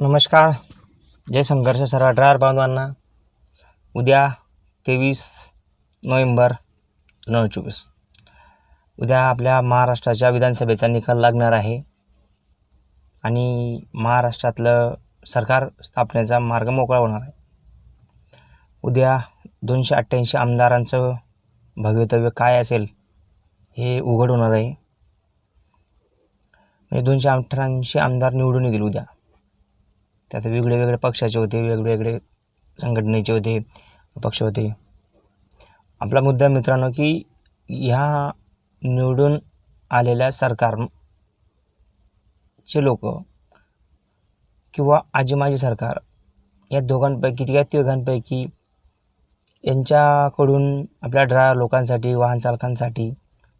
नमस्कार. जय संघर्ष सर्व ड्रायर बांधवांना. उद्या तेवीस नोव्हेंबर दोन हजार चोवीस. उद्या आपल्या महाराष्ट्राच्या विधानसभेचा निकाल लागणार आहे. आणि महाराष्ट्रातलं सरकार स्थापनेचा मार्ग मोकळा होणार आहे. उद्या दोनशे अठ्ठ्याऐंशी आमदारांचं भवितव्य काय असेल हे उघड होणार आहे. म्हणजे दोनशे अठ्ठ्याऐंशी आमदार निवडून येतील उद्या. त्यात वेगळे वेगळे पक्षाचे होते वेगवेगळे संघटनेचे होते पक्ष होते. आपला मुद्दा मित्रांनो की ह्या निवडून आलेल्या सरकारचे लोक किंवा आजी माजी सरकार या दोघांपैकी या तिघांपैकी यांच्याकडून आपल्या ड्रायव्हर लोकांसाठी वाहन चालकांसाठी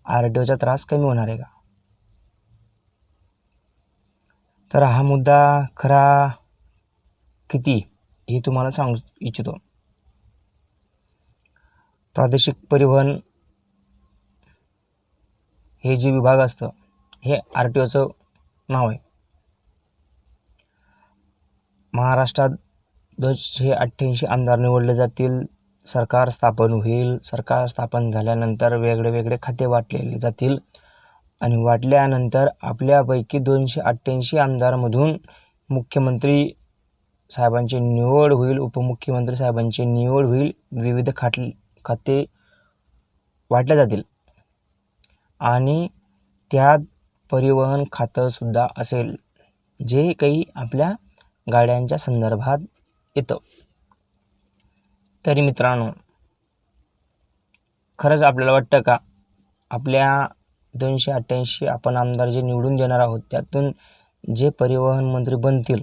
आर टी ओचा त्रास कमी होणार आहे का? तर हा मुद्दा खरा किती हे तुम्हाला सांगू इच्छितो. प्रादेशिक परिवहन हे जे विभाग असतं हे आर टी ओचं नाव आहे. महाराष्ट्रात दोनशे अठ्ठ्याऐंशी आमदार निवडले जातील सरकार स्थापन होईल. सरकार स्थापन झाल्यानंतर वेगळे वेगळे खाते वाटलेले जातील आणि वाटल्यानंतर आपल्यापैकी दोनशे अठ्ठ्याऐंशी आमदारमधून मुख्यमंत्री साहेबांची निवड होईल उपमुख्यमंत्री साहेबांची निवड होईल विविध खाट खाते वाटले जातील. आणि त्यात परिवहन खातंसुद्धा असेल जे काही आपल्या गाड्यांच्या संदर्भात येतं. तरी मित्रांनो खरंच आपल्याला वाटतं का? आपल्या दोनशे अठ्ठ्याऐंशी आपण आमदार जे निवडून देणार आहोत त्यातून जे परिवहन मंत्री बनतील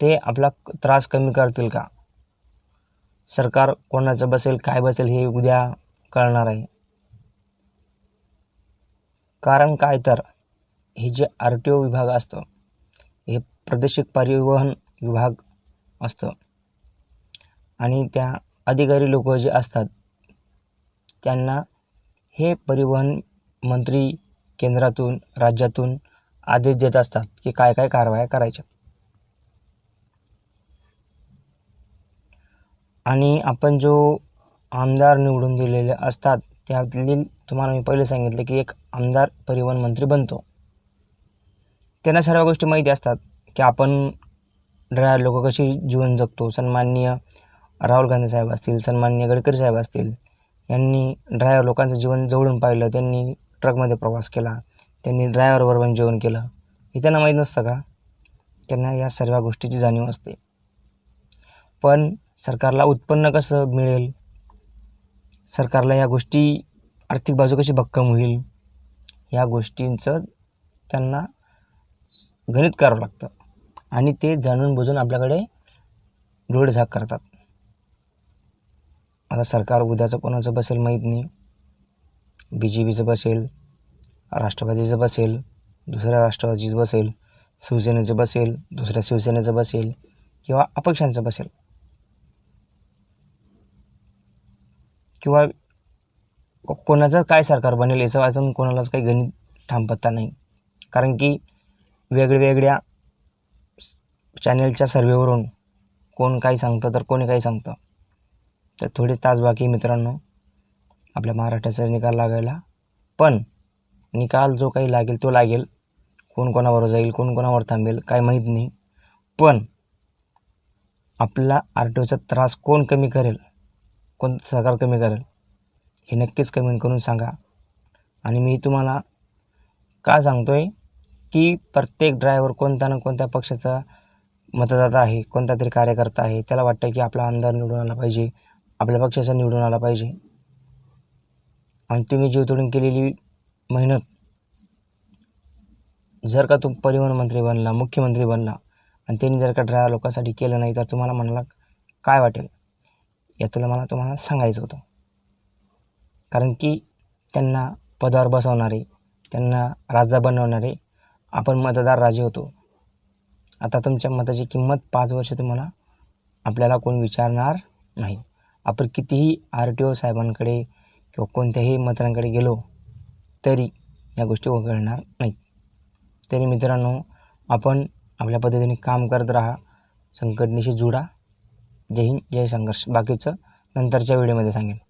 ते आपला त्रास कमी करतील का? सरकार कोणाचं बसेल काय बसेल हे उद्या कळणार आहे. कारण काय तर हे जे आर टी ओ विभाग असतं हे प्रादेशिक परिवहन विभाग असतं. आणि त्या अधिकारी लोक जे असतात त्यांना हे परिवहन मंत्री केंद्रातून राज्यातून आदेश देत असतात की काय काय कारवाया करायच्या. आणि आपण जो आमदार निवडून दिलेले असतात त्यातील तुम्हाला मी पहिले सांगितलं की एक आमदार परिवहन मंत्री बनतो. त्यांना सर्व गोष्टी माहिती असतात की आपण ड्रायव्हर लोक कशी जीवन जगतो. सन्माननीय राहुल गांधी साहेब असतील सन्माननीय गडकरी साहेब असतील यांनी ड्रायव्हर लोकांचं जीवन जवळून पाहिलं त्यांनी ट्रकमध्ये प्रवास केला त्यांनी ड्रायव्हरबरोबर जेवण केलं. हे त्यांना माहीत नसतं का? त्यांना या सर्व गोष्टीची जाणीव असते. पण सरकारला उत्पन्न कसं मिळेल? सरकारला या गोष्टी आर्थिक बाजू कशी भक्कम होईल? या गोष्टींचं त्यांना गणित करावं लागतं. आणि ते जाणून बुजून आपल्याकडे डोळेझाक करतात. आता सरकार उद्याचं कोणाचं बसेल माहीत नाही. बी जे पीचं बसेल राष्ट्रवादीचं बसेल दुसऱ्या राष्ट्रवादीचं बसेल शिवसेनेचं बसेल दुसऱ्या शिवसेनेचं बसेल किंवा अपक्षांचं बसेल. किंवा कोणाचं काय सरकार बनेल याचं वाचून कोणालाच काही गणित ठाम नाही. कारण की वेगवेगळ्या चॅनेलच्या सर्वेवरून कोण काही सांगतं तर कोणी काही सांगतं. तर थोडे तास बाकी मित्रांनो. आपल्या महाराष्ट्राचा निकाल लागायला. पण निकाल जो काही लागेल तो लागेल. कोण कोणावर जाईल कोण कोणावर थांबेल काय माहीत नाही. पण आपला आर टी ओचा त्रास कोण कमी करेल? कोणतं सरकार कमी करेल हे नक्कीच कमेंट करून सांगा. आणि मी तुम्हाला का सांगतो आहे की प्रत्येक ड्रायव्हर कोणत्या ना कोणत्या पक्षाचा मतदाता आहे कोणता तरी कार्यकर्ता आहे त्याला वाटतं की आपला आमदार निवडून आला पाहिजे आपल्या पक्षाचा निवडून आला पाहिजे. आणि तुम्ही जीव तोडून केलेली मेहनत जर का तू परिवहन मंत्री बनला मुख्यमंत्री बनला आणि त्यांनी जर का ड्रायव्हर लोकांसाठी केलं नाही तर तुम्हाला मनाला काय वाटेल? यातलं मला तुम्हाला सांगायचं होतं. कारण की त्यांना पदावर बसवणारे त्यांना राजा बनवणारे आपण मतदार राजे होतो. आता तुमच्या मताची किंमत पाच वर्ष तुम्हाला आपल्याला कोण विचारणार नाही. आपण कितीही आर टी ओ साहेबांकडे किंवा कोणत्याही मंत्र्यांकडे गेलो तरी या गोष्टी वगळणार नाहीत तरी मित्रांनो आपण आपल्या पद्धतीने काम करत राहा संकटनेशी जुडा. जय हिंद जय संघर्ष. बाकीचं नंतरच्या व्हिडिओमध्ये सांगेन.